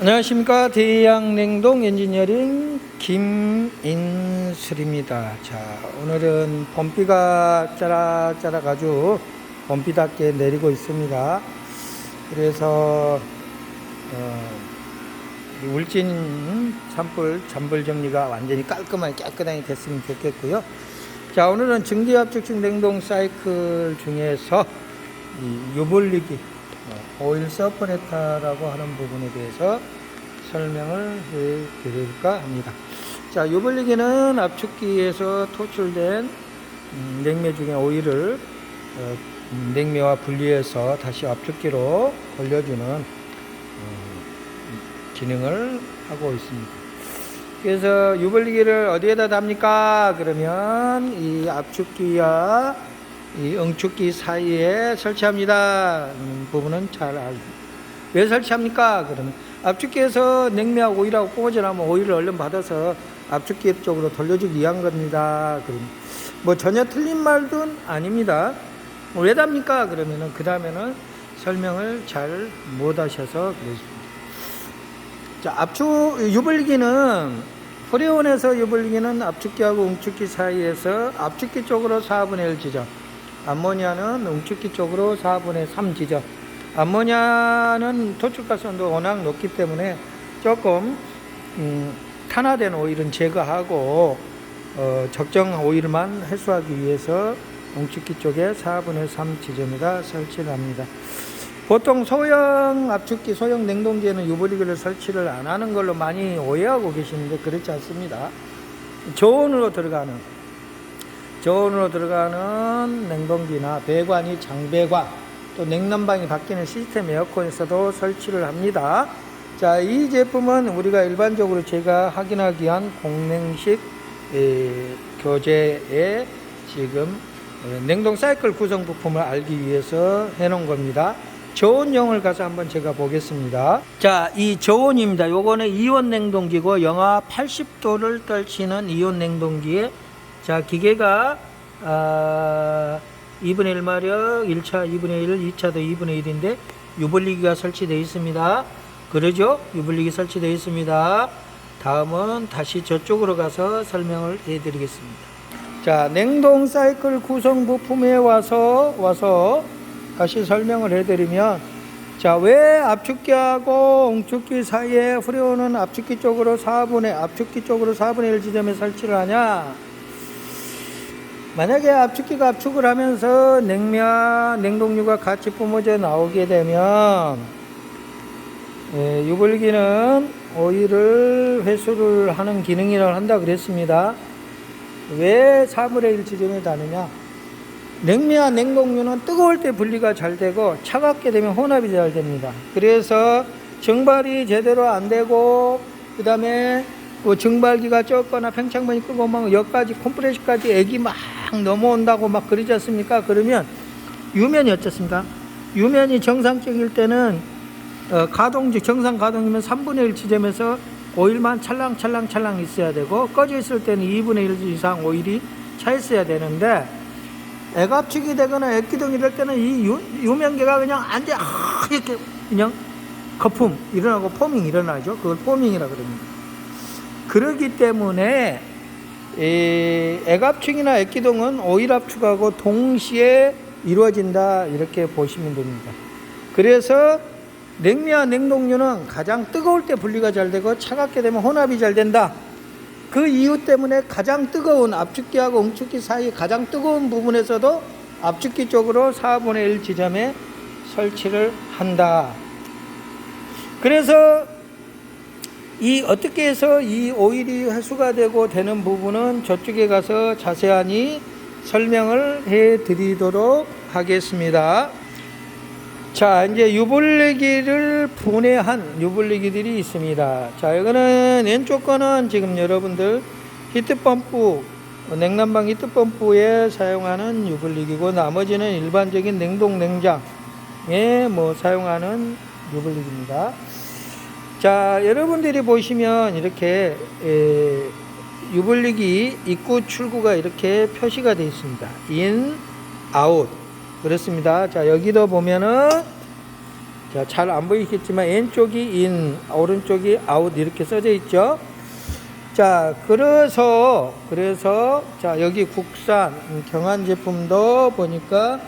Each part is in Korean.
안녕하십니까. 대양냉동 엔지니어링 김인슬입니다. 자 오늘은 봄비가 짜락짜락 아주 봄비답게 내리고 있습니다. 그래서 어, 이 울진 산불 잔불 정리가 완전히 깔끔하게 깨끗하게 됐으면 좋겠고요. 자 오늘은 증기압축식 냉동 사이클 중에서 이 유불리기 어, 오일 서퍼레타라고 하는 부분에 대해서 설명을 해 드릴까 합니다. 자, 유불리기는 압축기에서 토출된 음, 냉매 중에 오일을 어, 음, 냉매와 분리해서 다시 압축기로 돌려주는 어, 기능을 하고 있습니다. 그래서 유불리기를 어디에다 답니까? 그러면 이 압축기와 이 응축기 사이에 설치합니다. 음, 부분은 잘 알고. 왜 설치합니까? 그러면 압축기에서 냉매하고 오일하고 꽂아 나면 오일을 얼른 받아서 압축기 쪽으로 돌려주기 위한 겁니다. 그럼 뭐 전혀 틀린 말도 아닙니다. 왜 답니까? 그러면은 그 다음에는 설명을 잘 못 하셔서 그렇습니다. 자, 압축 유불기는 프레온에서 유불기는 압축기하고 응축기 사이에서 압축기 쪽으로 4분의 1 지점, 암모니아는 응축기 쪽으로 4분의 3 지점. 암모니아는 토출가스온도 워낙 높기 때문에 조금 음, 탄화된 오일은 제거하고 어, 적정 오일만 해소하기 위해서 응축기 쪽에 4분의 3 지점에다 설치를 합니다. 보통 소형 압축기, 소형 냉동기에는 유보리기를 설치를 안 하는 걸로 많이 오해하고 계시는데 그렇지 않습니다. 저온으로 들어가는 저온으로 들어가는 냉동기나 배관이 장배관 또 냉난방이 바뀌는 시스템 에어컨에서도 설치를 합니다. 자, 이 제품은 우리가 일반적으로 제가 확인하기 위한 공냉식 에, 교재에 지금 에, 냉동 사이클 구성 부품을 알기 위해서 해놓은 겁니다. 저온용을 가서 한번 제가 보겠습니다. 자, 이 저온입니다. 요거는 이온 냉동기고 영하 80도를 떨치는 이온 냉동기에 자, 기계가 아, 2분의 1 마력, 1차 2분의 1, 2차도 2분의 1인데 유불리기가 설치되어 있습니다. 그러죠? 유불리기 설치되어 있습니다. 다음은 다시 저쪽으로 가서 설명을 해드리겠습니다. 자, 냉동 사이클 구성 부품에 와서 와서 다시 설명을 해드리면 자, 왜 압축기하고 응축기 사이에 프레온은 압축기 쪽으로 4분의 압축기 쪽으로 4분의 1 지점에 설치를 하냐? 만약에 압축기가 압축을 하면서 냉면, 냉동류가 같이 뿜어져 나오게 되면 예, 유불기는 오일을 회수를 하는 기능이라고 한다 그랬습니다. 왜 4분의 1 지점에 다느냐? 냉매와 냉동류는 뜨거울 때 분리가 잘 되고 차갑게 되면 혼합이 잘 됩니다. 그래서 증발이 제대로 안 되고 그 다음에 뭐 증발기가 적거나 팽창번이 끄고 막 여기까지 컴프레시까지 액이 막 넘어온다고 막 그러지 않습니까? 그러면 유면이 어떻습니까? 유면이 정상적일 때는 어, 가동 정상 가동이면 3분의 1 지점에서 오일만 찰랑찰랑 찰랑 있어야 되고 꺼져 있을 때는 2분의 1 이상 오일이 차 있어야 되는데 애갑축이 되거나 액기동 이럴 때는 이 유, 유면계가 그냥 안돼 이렇게 그냥 거품 일어나고 포밍 일어나죠. 그걸 포밍이라 그럽니다. 그러기 때문에 이 애갑축이나 액기동은 오일 압축하고 동시에 이루어진다 이렇게 보시면 됩니다. 그래서 냉매와 냉동류는 가장 뜨거울 때 분리가 잘 되고 차갑게 되면 혼합이 잘 된다. 그 이유 때문에 가장 뜨거운 압축기하고 응축기 사이 가장 뜨거운 부분에서도 압축기 쪽으로 4분의 1 지점에 설치를 한다. 그래서 이 어떻게 해서 이 오일이 회수가 되고 되는 부분은 저쪽에 가서 자세하니 설명을 해 드리도록 하겠습니다. 자, 이제 유불리기를 분해한 유불리기들이 있습니다. 자, 이거는 왼쪽 거는 지금 여러분들 히트펌프, 냉난방 히트펌프에 사용하는 유불리기고 나머지는 일반적인 냉동 냉장에 뭐 사용하는 유불리기입니다. 자, 여러분들이 보시면 이렇게 에, 유불리기 입구 출구가 이렇게 표시가 되어 있습니다. 인, 아웃. 그렇습니다. 자, 여기도 보면은 자, 잘 안 보이겠지만 왼쪽이 인, 오른쪽이 아웃 이렇게 써져 있죠. 자, 그래서 그래서 자, 여기 국산 음, 경한 제품도 보니까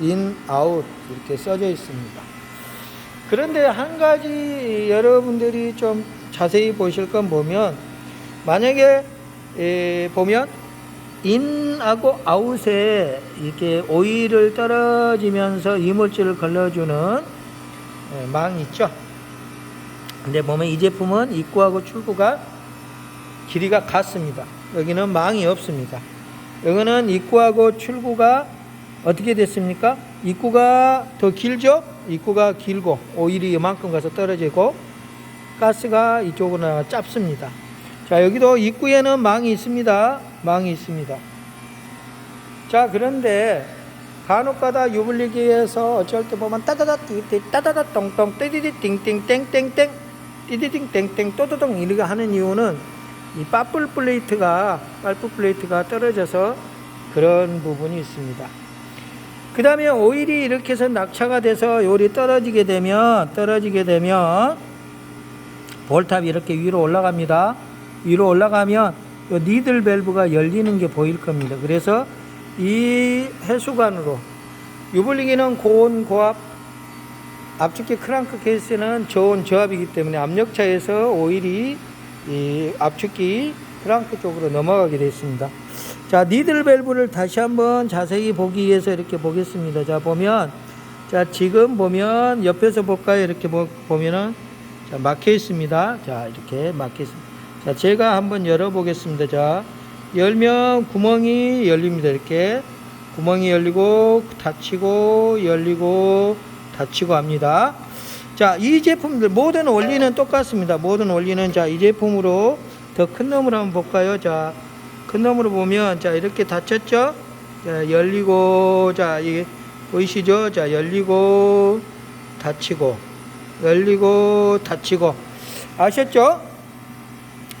인, 아웃 이렇게 써져 있습니다. 그런데 한 가지 여러분들이 좀 자세히 보실 건 보면 만약에 에, 보면 인하고 아웃에 이렇게 오일을 떨어지면서 이물질을 걸러주는 에, 망 있죠. 근데 보면 이 제품은 입구하고 출구가 길이가 같습니다. 여기는 망이 없습니다. 여기는 입구하고 출구가 어떻게 됐습니까? 입구가 더 길죠? 입구가 길고 오일이 이만큼 가서 떨어지고 가스가 이쪽으로 짧습니다. 자, 여기도 입구에는 망이 있습니다. 망이 있습니다. 자, 그런데 간혹가다 유불리기에서 어쩔 때 보면 따다다 띠띠 따다다 똥똥 띠디디 띵띵 땡땡땡 띠디딩 땡땡 또도동 이렇게 하는 이유는 이 빠뿔 플레이트가 빠뿔 플레이트가 떨어져서 그런 부분이 있습니다. 그 다음에 오일이 이렇게 해서 낙차가 돼서 요리 떨어지게 되면 떨어지게 되면 볼탑이 이렇게 위로 올라갑니다. 위로 올라가면 요 니들 밸브가 열리는 게 보일 겁니다. 그래서 이 해수관으로 유불리기는 고온 고압 압축기 크랑크 케이스는 저온 저압이기 때문에 압력차에서 오일이 이 압축기 크랑크 쪽으로 넘어가게 됐습니다. 자, 니들 밸브를 다시 한번 자세히 보기 위해서 이렇게 보겠습니다. 자, 보면 자, 지금 보면 옆에서 볼까요? 이렇게 보, 보면은 자, 막혀 있습니다. 자, 이렇게 막혀 있습니다. 자, 제가 한번 열어 보겠습니다. 자, 열면 구멍이 열립니다. 이렇게 구멍이 열리고 닫히고 열리고 닫히고 합니다. 자, 이 제품들 모든 원리는 똑같습니다. 모든 원리는 자, 이 제품으로 더 큰 놈으로 한번 볼까요? 자, 큰 놈으로 보면 자, 이렇게 닫혔죠? 자, 열리고 자, 이게 보이시죠? 자, 열리고 닫히고 열리고 닫히고 아셨죠?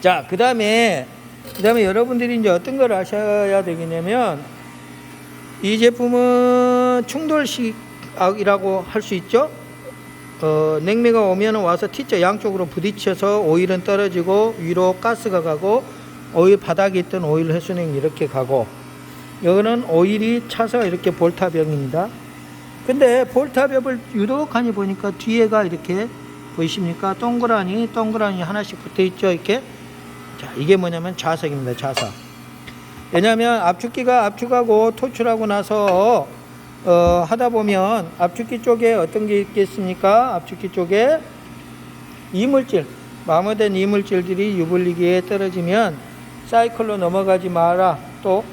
자, 그 다음에 그 다음에 여러분들이 이제 어떤 걸 아셔야 되겠냐면 이 제품은 충돌식이라고 할 수 있죠. 어, 냉매가 오면 와서 T자 양쪽으로 부딪혀서 오일은 떨어지고 위로 가스가 가고 오일 바닥에 있던 오일 회수냉 이렇게 가고 여기는 오일이 차서 이렇게 볼탑형입니다. 근데 볼탑엽을 유독하니 보니까 뒤에가 이렇게 보이십니까? 동그라니 동그라니 하나씩 붙어 있죠 이렇게 자 이게 뭐냐면 자석입니다 자석 왜냐하면 압축기가 압축하고 토출하고 나서 어, 하다 보면 압축기 쪽에 어떤 게 있겠습니까? 압축기 쪽에 이물질, 마모된 이물질들이 유불리기에 떨어지면 사이클로 넘어가지 마라. 또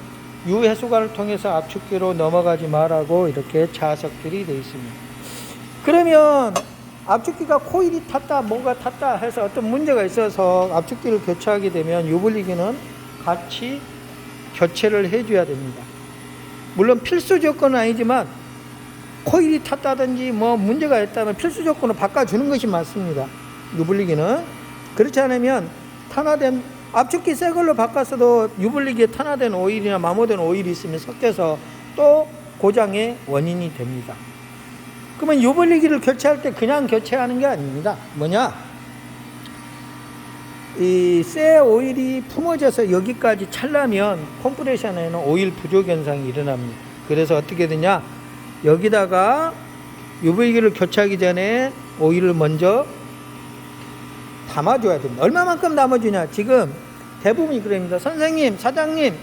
유해수관을 통해서 압축기로 넘어가지 마라고 이렇게 자석들이 되어 있습니다. 그러면 압축기가 코일이 탔다, 뭐가 탔다 해서 어떤 문제가 있어서 압축기를 교체하게 되면 유불리기는 같이 교체를 해줘야 됩니다. 물론 필수 조건은 아니지만 코일이 탔다든지 뭐 문제가 있다면 필수 조건을 바꿔주는 것이 맞습니다. 유불리기는 그렇지 않으면 탄화된 압축기 새 걸로 바꿨어도 유불리기에 탄화된 오일이나 마모된 오일이 있으면 섞여서 또 고장의 원인이 됩니다. 그러면 유불리기를 교체할 때 그냥 교체하는 게 아닙니다. 뭐냐? 이 새 오일이 품어져서 여기까지 찰라면 컴프레션에는 오일 부족 현상이 일어납니다. 그래서 어떻게 되냐? 여기다가 UV기를 교체하기 전에 오일을 먼저 담아줘야 됩니다. 얼마만큼 담아주냐? 지금 대부분이 그럽니다. 선생님, 사장님,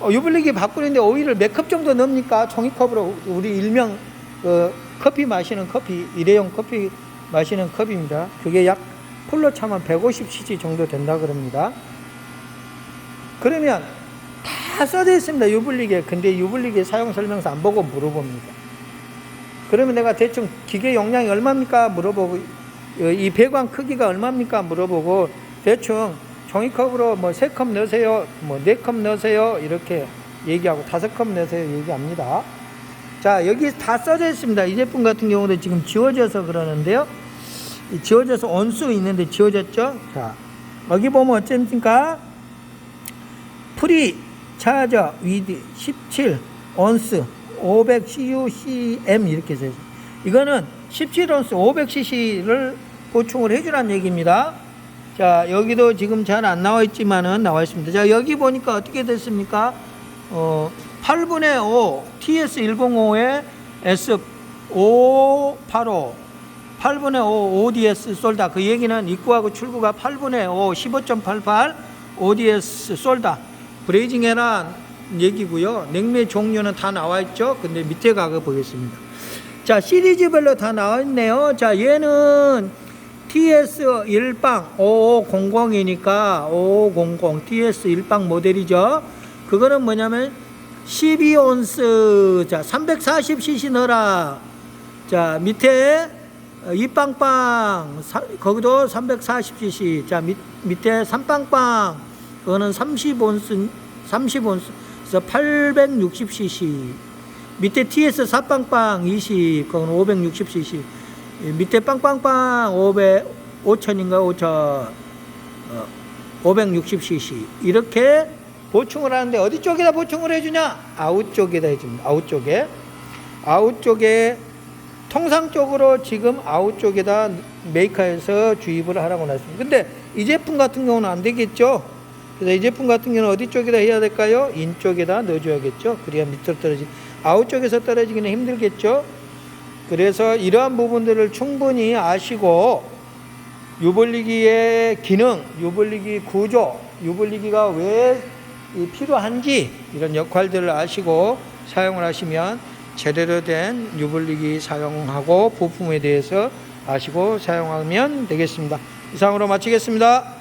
어, 유불리기 바꾸는데 오일을 몇 컵 정도 넣습니까? 종이컵으로 우리 일명 어, 커피 마시는 커피 일회용 커피 마시는 컵입니다. 그게 약 풀로 차면 150cc 정도 된다 그럽니다. 그러면 다 써져 있습니다. 유불리기에. 근데 유불리기 사용 설명서 안 보고 물어봅니다. 그러면 내가 대충 기계 용량이 얼마입니까? 물어보고 어, 이 배관 크기가 얼마입니까? 물어보고 대충 종이컵으로 뭐 세 컵 넣으세요. 뭐 네 컵 넣으세요. 이렇게 얘기하고 다섯 컵 넣으세요. 얘기합니다. 자, 여기 다 써져 있습니다. 이 제품 같은 경우도 지금 지워져서 그러는데요. 이 지워져서 온수 있는데 지워졌죠? 자, 여기 보면 어쨌습니까? 프리 차저 위드 17 온스 500 CUCM 이렇게 써요. 이거는 17온스 500cc를 보충을 해주란 얘기입니다. 자, 여기도 지금 잘 안 나와 있지만은 나와 있습니다. 자, 여기 보니까 어떻게 됐습니까? 어, 8분의 5 TS105에 S585 8분의 5 ODS 솔다. 그 얘기는 입구하고 출구가 8분의 5 15.88 ODS 솔다. 브레이징 해란 얘기고요. 냉매 종류는 다 나와 있죠. 근데 밑에 가서 보겠습니다. 자, 시리즈별로 다 나와 있네요. 자, 얘는 TS 1방 5500이니까 5500 TS 1방 모델이죠. 그거는 뭐냐면 12온스 자 340cc 넣어라. 자 밑에 어, 이빵빵 사- 거기도 340cc. 자 밑, 밑에 삼빵빵 그거는 30온스 30온스 860cc. 밑에 TS 사빵빵 20 그건 560cc. 밑에 빵빵빵 500 5000인가 5000 어, 560cc 이렇게 보충을 하는데 어디 쪽에다 보충을 해주냐? 아웃 쪽에다 해줍니다. 아웃 쪽에. 아웃 쪽에 통상적으로 지금 아웃 쪽에다 메이커에서 주입을 하라고 놨습니다. 근데 이 제품 같은 경우는 안 되겠죠? 그래서 이 제품 같은 경우는 어디 쪽에다 해야 될까요? 인 쪽에다 넣어줘야겠죠? 그래야 밑으로 떨어지 아웃 쪽에서 떨어지기는 힘들겠죠 그래서 이러한 부분들을 충분히 아시고 유벌리기의 기능, 유벌리기 구조, 유벌리기가 왜이 필요한지 이런 역할들을 아시고 사용을 하시면 제대로 된 유벌리기 사용하고 부품에 대해서 아시고 사용하면 되겠습니다. 이상으로 마치겠습니다.